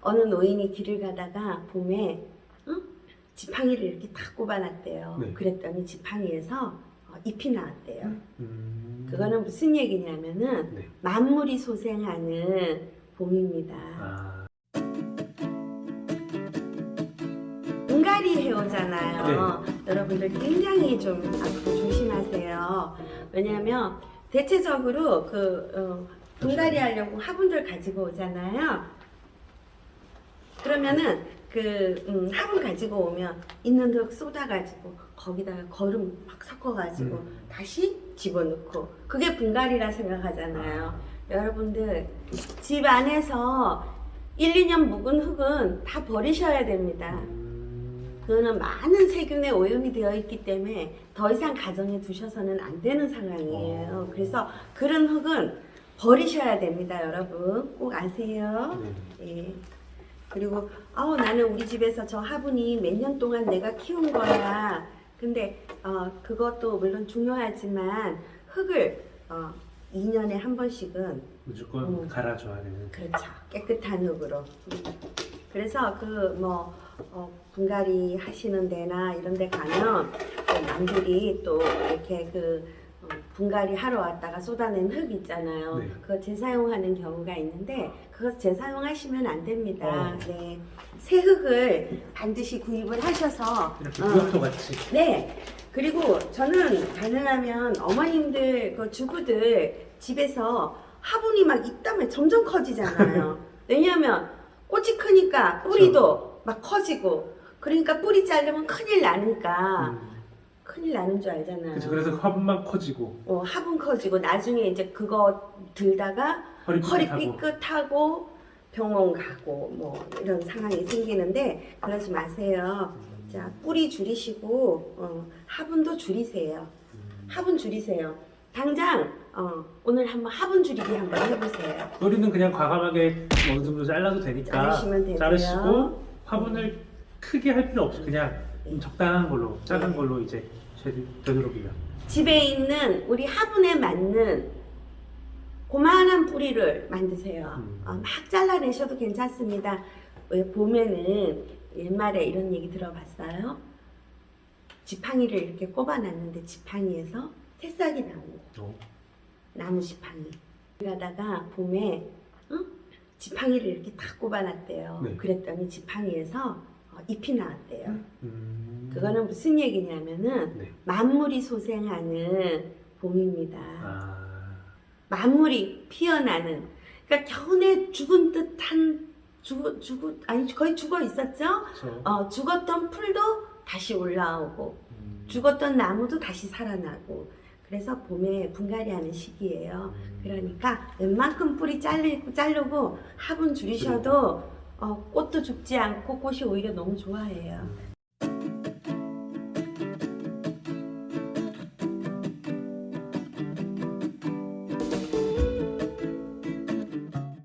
어느 노인이 길을 가다가 봄에 응? 지팡이를 이렇게 탁 꼽아놨대요. 네. 그랬더니 지팡이에서 어, 잎이 나왔대요. 음. 그거는 무슨 얘기냐면은 네. 만물이 소생하는 봄입니다. 아, 분갈이 해오잖아요. 여러분들 굉장히 좀 앞으로 조심하세요. 왜냐하면 대체적으로 그 어, 분갈이 하려고 화분들 가지고 오잖아요. 그러면은 그 음, 화분 가지고 오면 있는 흙 쏟아가지고 거기다가 거름 막 섞어가지고 음. 다시 집어넣고 그게 분갈이라 생각하잖아요. 여러분들 집 안에서 1, 2년 묵은 흙은 다 버리셔야 됩니다. 음. 그거는 많은 세균에 오염이 되어 있기 때문에 더 이상 가정에 두셔서는 안 되는 상황이에요. 어. 그래서 그런 흙은 버리셔야 됩니다, 여러분. 꼭 아세요. 네. 예. 그리고 아우 나는 우리 집에서 저 화분이 몇 년 동안 내가 키운 거야. 근데 어 그것도 물론 중요하지만 흙을 어 2년에 한 번씩은 무조건 음. 갈아줘야 되는. 그렇죠. 깨끗한 흙으로. 그래서 그뭐 어, 분갈이 하시는 데나 이런 데 가면 또 남들이 또 이렇게 그 어, 분갈이 하러 왔다가 쏟아낸 흙 있잖아요. 네. 그거 재사용하는 경우가 있는데 그거 재사용하시면 안 됩니다. 어. 네. 새 흙을 반드시 구입을 하셔서 이렇게 어, 같이. 네. 그리고 저는 가능하면 어머님들 그 주부들 집에서 화분이 막 있다면 점점 커지잖아요. 왜냐하면 꽃이 크니까 뿌리도 막 커지고 그러니까 뿌리 자르면 큰일 나니까 음. 큰일 나는 줄 알잖아요. 그렇죠. 그래서 화분만 커지고 어, 화분 커지고 나중에 이제 그거 들다가 허리 허리 삐끗하고. 삐끗하고 병원 가고 뭐 이런 상황이 생기는데 그러지 마세요. 음. 자 뿌리 줄이시고 어, 화분도 줄이세요. 음. 화분 줄이세요. 당장 어, 오늘 한번 화분 줄이기 한번 해보세요. 뿌리는 그냥 과감하게 어느 정도 잘라도 되니까 자르시면 되고요. 자르시고 화분을 크게 할 필요 없이 그냥 좀 네. 적당한 걸로 작은 네. 걸로 이제 되- 되도록이면 집에 있는 우리 화분에 맞는 고만한 뿌리를 만드세요. 음. 어, 막 잘라내셔도 괜찮습니다. 왜 봄에는 옛말에 이런 얘기 들어봤어요? 지팡이를 이렇게 꼽아놨는데 지팡이에서 새싹이 나온 거. 어. 나무 지팡이. 가다가 봄에 응? 지팡이를 이렇게 탁 꼽아놨대요. 네. 그랬더니 지팡이에서 어, 잎이 나왔대요. 음. 그거는 무슨 얘기냐면은 네. 만물이 소생하는 봄입니다. 아. 만물이 피어나는 그러니까 겨우내 죽은 듯한 죽어 죽어 아니 거의 죽어 있었죠. 그렇죠. 어 죽었던 풀도 다시 올라오고 음. 죽었던 나무도 다시 살아나고 그래서 봄에 분갈이하는 시기예요. 음. 그러니까 웬만큼 뿌리 자르고 자르고 화분 줄이셔도 어, 꽃도 죽지 않고 꽃이 오히려 너무 좋아해요. 음.